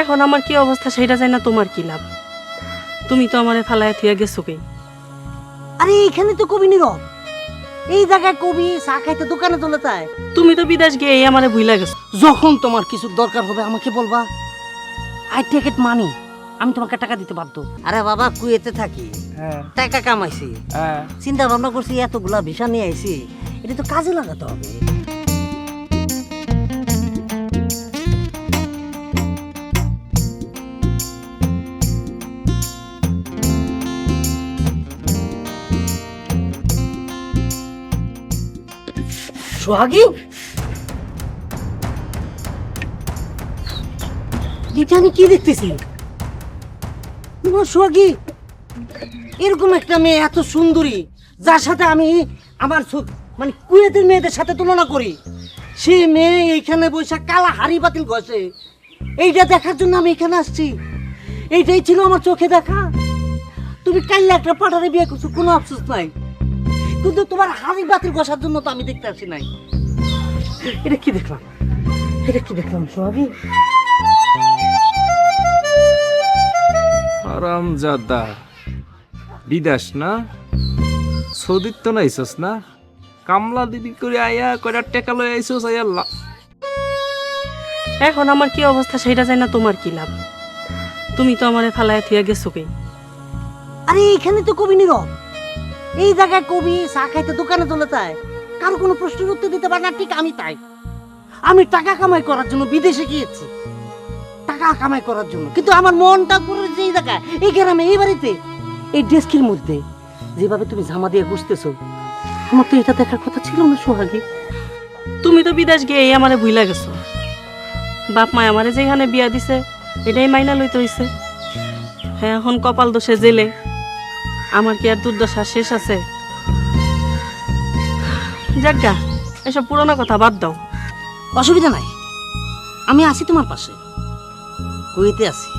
এখন আমার কি অবস্থা সেটা জানি না তোমার কি লাভ? তুমি তো আমারে ফালায় থিয়া গেছো কে আরে এখানে তো কবি নীরব। এই জায়গায় কবি চা খাইতে দোকানে চলে যায়। তুমি তো বিদেশ গিয়ে এই আমারে ভুইলা গেছো। যখন তোমার কিছু দরকার হবে আমাকে বলবা। আই টেক ইট মানি আমি তোমাকে টাকা দিতে বাধ্য। আরে বাবা কুয়েতে থাকি। হ্যাঁ। টাকা কামাইছি। হ্যাঁ। চিন্তা ভাবনা করছি এতগুলা ভিসা নিয়ে আইছি। এটা তো কাজে লাগাতে হবে। সোহাগী? এটা আমি কি দেখতেছি সোহাগী, এরকম একটা মেয়ে এত সুন্দরী, যার সাথে আমি আমার মানে কুয়েতের মেয়েদের সাথে তুলনা করি। সে মেয়ে এইখানে বসে কালা হাড়ি বাতিল ঘষে এইটা দেখার জন্য আমি এখানে আসছি। এইটাই ছিল আমার চোখে দেখা। তুমি কাইলে একটা পাঠারে বিয়ে করছ, কোনো আফসোস নাই। কিন্তু তোমার হাড়ি বাতিল ঘষার জন্য তো আমি দেখতে আসি নাই। এটা কি দেখলাম? এটা কি দেখলাম সোহাগী? আরাম জাদা বিদেশ না? সৌদিত তো নাইছস না? কামলা দিদি করে আয়া কয়টা টেকা লই আইছস আয়া লা- এখন আমার কি অবস্থা সেটা জানি না তোমার কি লাভ? তুমি তো আমারে ফালায় থিয়া গেছো কে? আরে এখানে তো কবি নীরব। এই জায়গায় কবি, চা খাইতে দোকানে চলে যায়। কারও কোনো প্রশ্নের উত্তর দিতে পারে না, ঠিক আমি তাই। আমি টাকা কামাই করার জন্য বিদেশে গিয়েছি। টাকা কামাই করার জন্য। কিন্তু আমার মনটা পুরো এই জায়গায়, এই গ্রামে, এই বাড়িতে, এই ডেস্কের মধ্যে, যেভাবে তুমি জামা দিয়ে ঘুষতেছো আমার তো এটা দেখার কথা ছিল না সোহাগী। তুমি তো বিদেশ গিয়ে আমারে ভুইলা গেছো। বাপ মা আমারে যেখানে বিয়া দিছে, এটাই মাইনা লইতে হইছে। হ্যাঁ এখন কপাল দোষে জেলে। আমার কি আর দুর্দশা শেষ আছে? যাজ্ঞা, এসব পুরোনো কথা বাদ দাও। অসুবিধা নাই। আমি আছি তোমার পাশে। কুয়েতে আছি।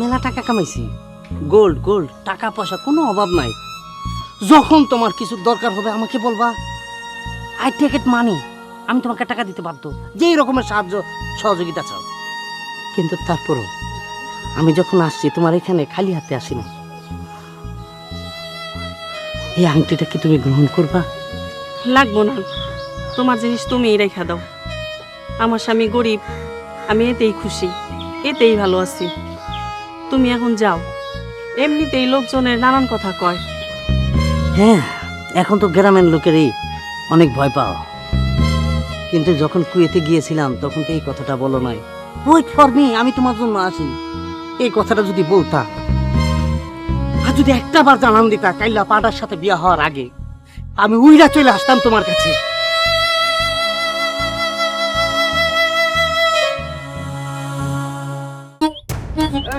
মেলা টাকা কামাইছি। গোল্ড গোল্ড, টাকা পয়সা কোনো অভাব নাই। যখন তোমার কিছু দরকার হবে আমাকে বলবা। আই টেক ইট মানি আমি তোমাকে টাকা দিতে বাধ্য। যেই রকমের সাহায্য, সহযোগিতা চাও। কিন্তু তারপরও, আমি যখন আসছি, তোমার এখানে খালি হাতে আসি না এই আংটিটা কি তুমি গ্রহণ করবা? লাগবো না। তোমার জিনিস তুমিই রেখা দাও। আমার স্বামী গরিব আমি এতেই খুশি এতেই ভালো আছি। তুমি এখন যাও। এমনিতেই লোকজনের নানান কথা কয়। হ্যাঁ এখন তো গ্রামের লোকেরই অনেক ভয় পাও। কিন্তু যখন কুয়েতে গিয়েছিলাম তখন তো এই কথাটা বলো নাই। ওয়েট ফর মি আমি তোমার জন্য আসি। এই কথাটা যদি বলতা যদি একটা বার জানান দিতা কাইলা পাটার সাথে বিয়া হওয়ার আগে আমি উইরা চলে আসতাম তোমার কাছে।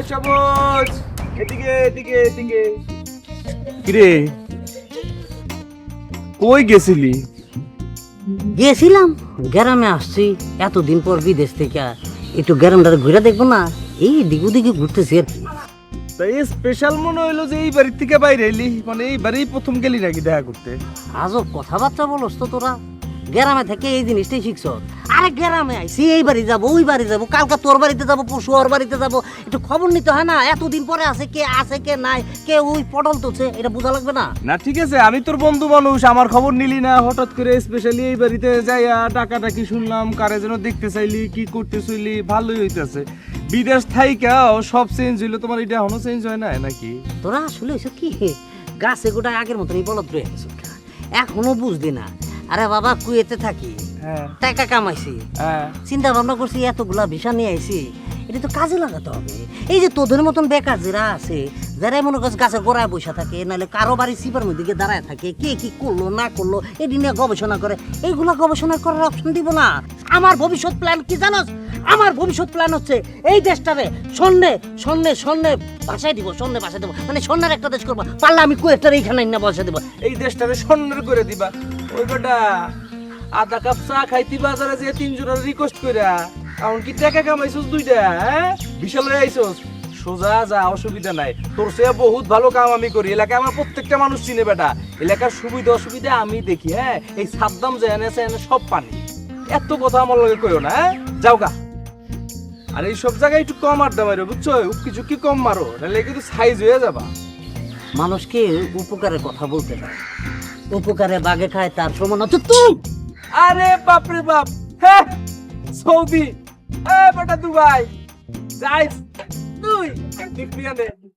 সবুজ এদিকে এদিকে এদিকে। কিরে? কই গেছিলি? গিয়েছিলাম গ্রামে আসছি এতদিন পর বিদেশ থেকে একটু গ্রামটা ঘুরে দেখব না এই দিকে দিকে ঘুরতেছি আর কি। তাই স্পেশাল মনে হইল যে এই বাড়ির থেকে বাইরে এলি মানে এই বাড়িই প্রথম গেলি নাকি দেখা করতে? আজব কথাবার্তা বলস তো তোরা। গ্রামে থেকে এই জিনিসটাই শিখছ। আরে গ্রামে আইসি এই বাড়ি যাব ওই বাড়ি যাব কালকে তোর বাড়িতে যাব পরশু ওর বাড়িতে যাব একটু খবর নিতে হয় না? এতদিন পরে আছে কে আছে কে নাই কে ওই পটল তুলছে এটা বোঝা লাগবে না? না ঠিক আছে আমি তোর বন্ধু মানুষ আমার খবর নিলি না হঠাৎ করে স্পেশালি এই বাড়িতে যাইয়া টাকাটা কি শুনলাম কারে যেন দেখতে চাইলি কি করতে চাইলি ভালোই হইতাছে। বিদেশ থাইকাও সব চেঞ্জ হইল। তোমার এটা এখনও চেঞ্জ হয় না নাকি? তোরা আসলে এসব কি? গাছে গোটা আগের মতনই বলত রয়ে গেছে এখনও বুঝলি না? আরে বাবা কুয়েতে থাকি। হ্যাঁ। টাকা কামাইছি। হ্যাঁ। চিন্তা ভাবনা করছি এতগুলা ভিসা নিয়ে আইছি। এটা তো কাজে লাগাতে হবে। এই যে তোদের মতন বেকার যারা আছে যারা মনে করছে গাছের গোড়ায় বসে থাকে, নাহলে কারও বাড়ি সিপার মধ্যে গিয়ে দাঁড়ায় থাকে, কে কি করল, না করল, এটি নিয়ে গবেষণা করে। এইগুলা গবেষণা করার অপশন দিব না। আমার ভবিষ্যৎ প্ল্যান কি জানোস আমার ভবিষ্যৎ প্ল্যান হচ্ছে এই দেশটারে স্বর্ণে স্বর্ণে স্বর্ণে বাসায় দিব, স্বর্ণে বাসায় দেবো। মানে স্বর্ণের একটা দেশ করব। পারলে আমি কুয়েটার এইখানে না বসে দেবো। এই দেশটারে স্বর্ণের করে দিবা। ওই বেটা আধা কাপ চা খাইতি বাজারে যে তিনজনের রিকোয়েস্ট কইরা এমন কি টাকা কামাইছস দুইটা হ্যাঁ? বিশাল হয়ে আইছস। সোজা যা অসুবিধা নাই। তোর সে বহুত ভালো কাম আমি করি। এলাকায় আমার প্রত্যেকটা মানুষ চিনে বেটা। এলাকার সুবিধা অসুবিধা আমি দেখি হ্যাঁ? এই সাদ্দাম যে এনেছে এনে সব পানি। এত কথা আমার লগে কইও না হ্যাঁ? যাও গা। আর এই সব জায়গায় একটু কম আড্ডা মারো বুঝছ? উকি ঝুঁকি কম মারো নাহলে কিন্তু সাইজ হয়ে যাবা। মানুষকে উপকারের কথা বলতে হয় উপকারে বাগে খায় তার প্রমাণ হচ্ছে তুই! আরে বাপরে বাপ! হ্যাঁ সৌদি। এ বেটা দুবাই। যাই তুই